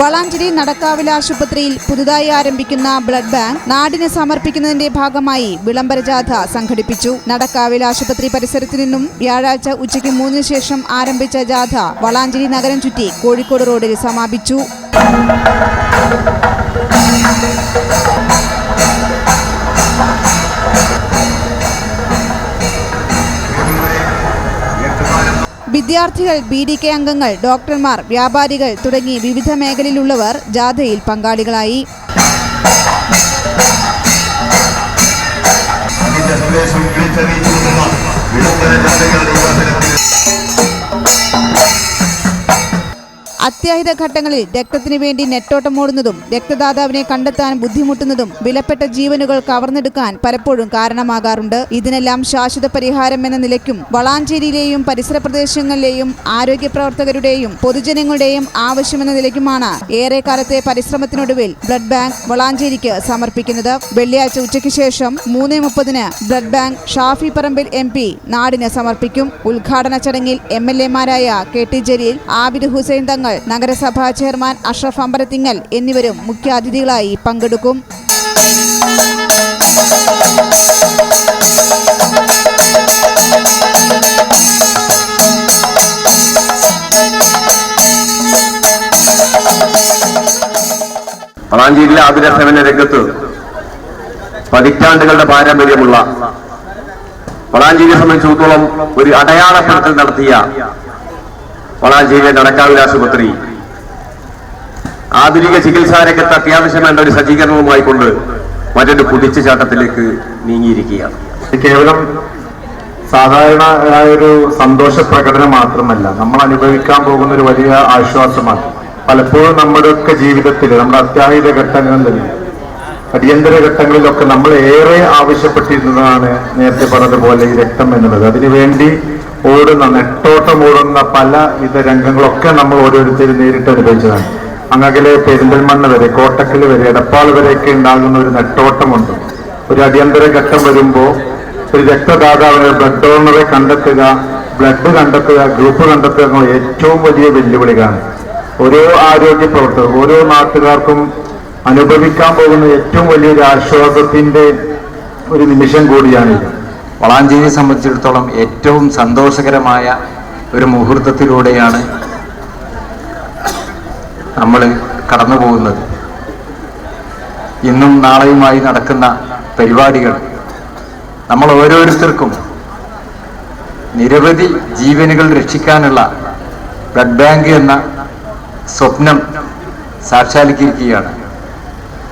വളാഞ്ചേരി നടക്കാവിൽ ആശുപത്രിയിൽ പുതുതായി ആരംഭിക്കുന്ന ബ്ലഡ് ബാങ്ക് നാടിന് സമർപ്പിക്കുന്നതിന്റെ ഭാഗമായി വിളംബര ജാഥ സംഘടിപ്പിച്ചു. നടക്കാവിൽ ആശുപത്രി പരിസരത്തു നിന്നും വ്യാഴാഴ്ച ഉച്ചയ്ക്ക് മൂന്നിന് ശേഷം ആരംഭിച്ച ജാഥ വളാഞ്ചേരി നഗരം ചുറ്റി കോഴിക്കോട് റോഡിൽ സമാപിച്ചു. വിദ്യാർത്ഥികൾ ബി ഡി കെ അംഗങ്ങൾ ഡോക്ടർമാർ വ്യാപാരികൾ തുടങ്ങി വിവിധ മേഖലയിലുള്ളവർ ജാഥയിൽ പങ്കാളികളായി. അത്യാഹിത ഘട്ടങ്ങളിൽ രക്തത്തിനു വേണ്ടി നെട്ടോട്ടമോടുന്നതും രക്തദാതാവിനെ കണ്ടെത്താൻ ബുദ്ധിമുട്ടുന്നതും വിലപ്പെട്ട ജീവനുകൾ കവർന്നെടുക്കാൻ പലപ്പോഴും കാരണമാകാറുണ്ട്. ഇതിനെല്ലാം ശാശ്വത പരിഹാരം എന്ന നിലയ്ക്കും വളാഞ്ചേരിയിലെയും പരിസര പ്രദേശങ്ങളിലെയും ആരോഗ്യ പ്രവർത്തകരുടെയും പൊതുജനങ്ങളുടെയും ആവശ്യമെന്ന നിലയ്ക്കുമാണ് ഏറെക്കാലത്തെ പരിശ്രമത്തിനൊടുവിൽ ബ്ലഡ് ബാങ്ക് വളാഞ്ചേരിക്ക് സമർപ്പിക്കുന്നത്. വെള്ളിയാഴ്ച ഉച്ചയ്ക്ക് ശേഷം മൂന്ന് മുപ്പതിന് blood bank Shafi Parambil M P നാടിന് സമർപ്പിക്കും. ഉദ്ഘാടന ചടങ്ങിൽ എം എൽ എമാരായ കെ ടി ജലീൽ ആബിദ് ഹുസൈൻ തങ്ങൾ നഗരസഭാ ചെയർമാൻ അഷ്റഫ് അമ്പലത്തിങ്ങൽ എന്നിവരും മുഖ്യാതിഥികളായി പങ്കെടുക്കും. വളാഞ്ചേരിയിലെ ആതുര സേവന രംഗത്ത് പതിറ്റാണ്ടുകളുടെ പാരമ്പര്യമുള്ള വളാഞ്ചേരിയെ സംബന്ധിച്ചിടത്തോളം ഒരു അടയാളപ്പെടുത്തൽ നടത്തിയ വളാഞ്ചേരിയിലെ നടക്കാവിൽ ആശുപത്രി. ആധുനിക ചികിത്സാ രംഗത്ത് അത്യാവശ്യം വേണ്ട ഒരു സജ്ജീകരണവുമായി കൊണ്ട് മറ്റൊരു കുതിച്ചുചാട്ടത്തിലേക്ക് നീങ്ങിയിരിക്കുകയാണ്. കേവലം സാധാരണ ഒരു സന്തോഷ പ്രകടനം മാത്രമല്ല നമ്മൾ അനുഭവിക്കാൻ പോകുന്ന ഒരു വലിയ ആശ്വാസമാണ്. പലപ്പോഴും നമ്മുടെയൊക്കെ ജീവിതത്തിൽ നമ്മുടെ അത്യാഹിത ഘട്ടങ്ങളിൽ അടിയന്തര ഘട്ടങ്ങളിലൊക്കെ നമ്മൾ ഏറെ ആവശ്യപ്പെട്ടിരുന്നതാണ് നേരത്തെ പറഞ്ഞതുപോലെ ഈ രക്തം എന്നുള്ളത്. അതിനുവേണ്ടി ഓടുന്ന നെട്ടോട്ടം ഓടുന്ന പല ഇത് രംഗങ്ങളൊക്കെ നമ്മൾ ഓരോരുത്തരും നേരിട്ട് അനുഭവിച്ചതാണ്. അങ്ങകലെ പെരിന്തൽമണ്ണ വരെ കോട്ടക്കൽ വരെ എടപ്പാൾ വരെയൊക്കെ ഉണ്ടാകുന്ന ഒരു നെട്ടോട്ടമുണ്ട്. ഒരു അടിയന്തര ഘട്ടം വരുമ്പോൾ ഒരു രക്തദാതാവിനെ ബ്ലഡ് ഡോണറെ കണ്ടെത്തുക ബ്ലഡ് കണ്ടെത്തുക ഗ്രൂപ്പ് കണ്ടെത്തുക എന്നുള്ള ഏറ്റവും വലിയ വെല്ലുവിളികളാണ്. ഓരോ ആരോഗ്യ പ്രവർത്തകർ ഓരോ നാട്ടുകാർക്കും അനുഭവിക്കാൻ പോകുന്ന ഏറ്റവും വലിയൊരു ആശ്വാസത്തിന്റെ ഒരു നിമിഷം കൂടിയാണിത്. വളാഞ്ചേരിയെ സംബന്ധിച്ചിടത്തോളം ഏറ്റവും സന്തോഷകരമായ ഒരു മുഹൂർത്തത്തിലൂടെയാണ് നമ്മൾ കടന്നു പോകുന്നത് ഇന്നും നാളെയുമായി നടക്കുന്ന പരിപാടികൾ നമ്മൾ ഓരോരുത്തർക്കും നിരവധി ജീവനുകൾ രക്ഷിക്കാനുള്ള ബ്ലഡ് ബാങ്ക് എന്ന സ്വപ്നം സാക്ഷാത്കരിക്കുകയാണ്.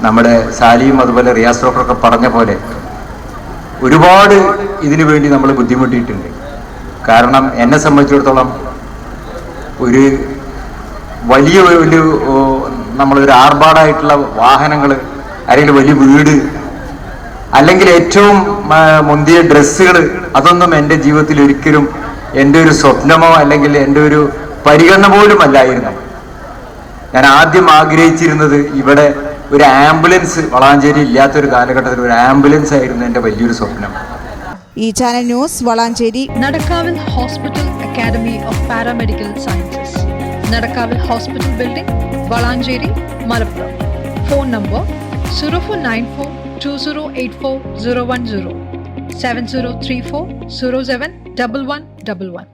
നമ്മുടെ സാലിയും അതുപോലെ റിയാസ് ഡോക്ടറൊക്കെ പറഞ്ഞ പോലെ ഒരുപാട് ഇതിനു വേണ്ടി നമ്മൾ ബുദ്ധിമുട്ടിയിട്ടുണ്ട്. കാരണം എന്നെ സംബന്ധിച്ചിടത്തോളം ഒരു വലിയ ഒരു നമ്മളൊരു ആർഭാടായിട്ടുള്ള വാഹനങ്ങൾ അല്ലെങ്കിൽ വലിയ വീട് അല്ലെങ്കിൽ ഏറ്റവും മുന്തിയ ഡ്രസ്സുകൾ അതൊന്നും എന്റെ ജീവിതത്തിൽ ഒരിക്കലും എന്റെ ഒരു സ്വപ്നമോ അല്ലെങ്കിൽ എന്റെ ഒരു പരിഗണന പോലും അല്ലായിരുന്നു ഞാൻ ആദ്യം ആഗ്രഹിച്ചിരുന്നത് ഇവിടെ ഒരു ആംബുലൻസ് വളാഞ്ചേരി ഇല്ലാത്തൊരു കാലഘട്ടത്തിൽ ഒരു ആംബുലൻസ് ആയിരുന്നു എന്റെ വലിയൊരു സ്വപ്നം. ഈ channel news Valanchery. Nadakkavil hospital academy of paramedical sciences. Nadakkavil hospital building Valanchery Malappuram. Phone number zero four nine four two zero eight four zero one zero seven zero three four zero seven double one double one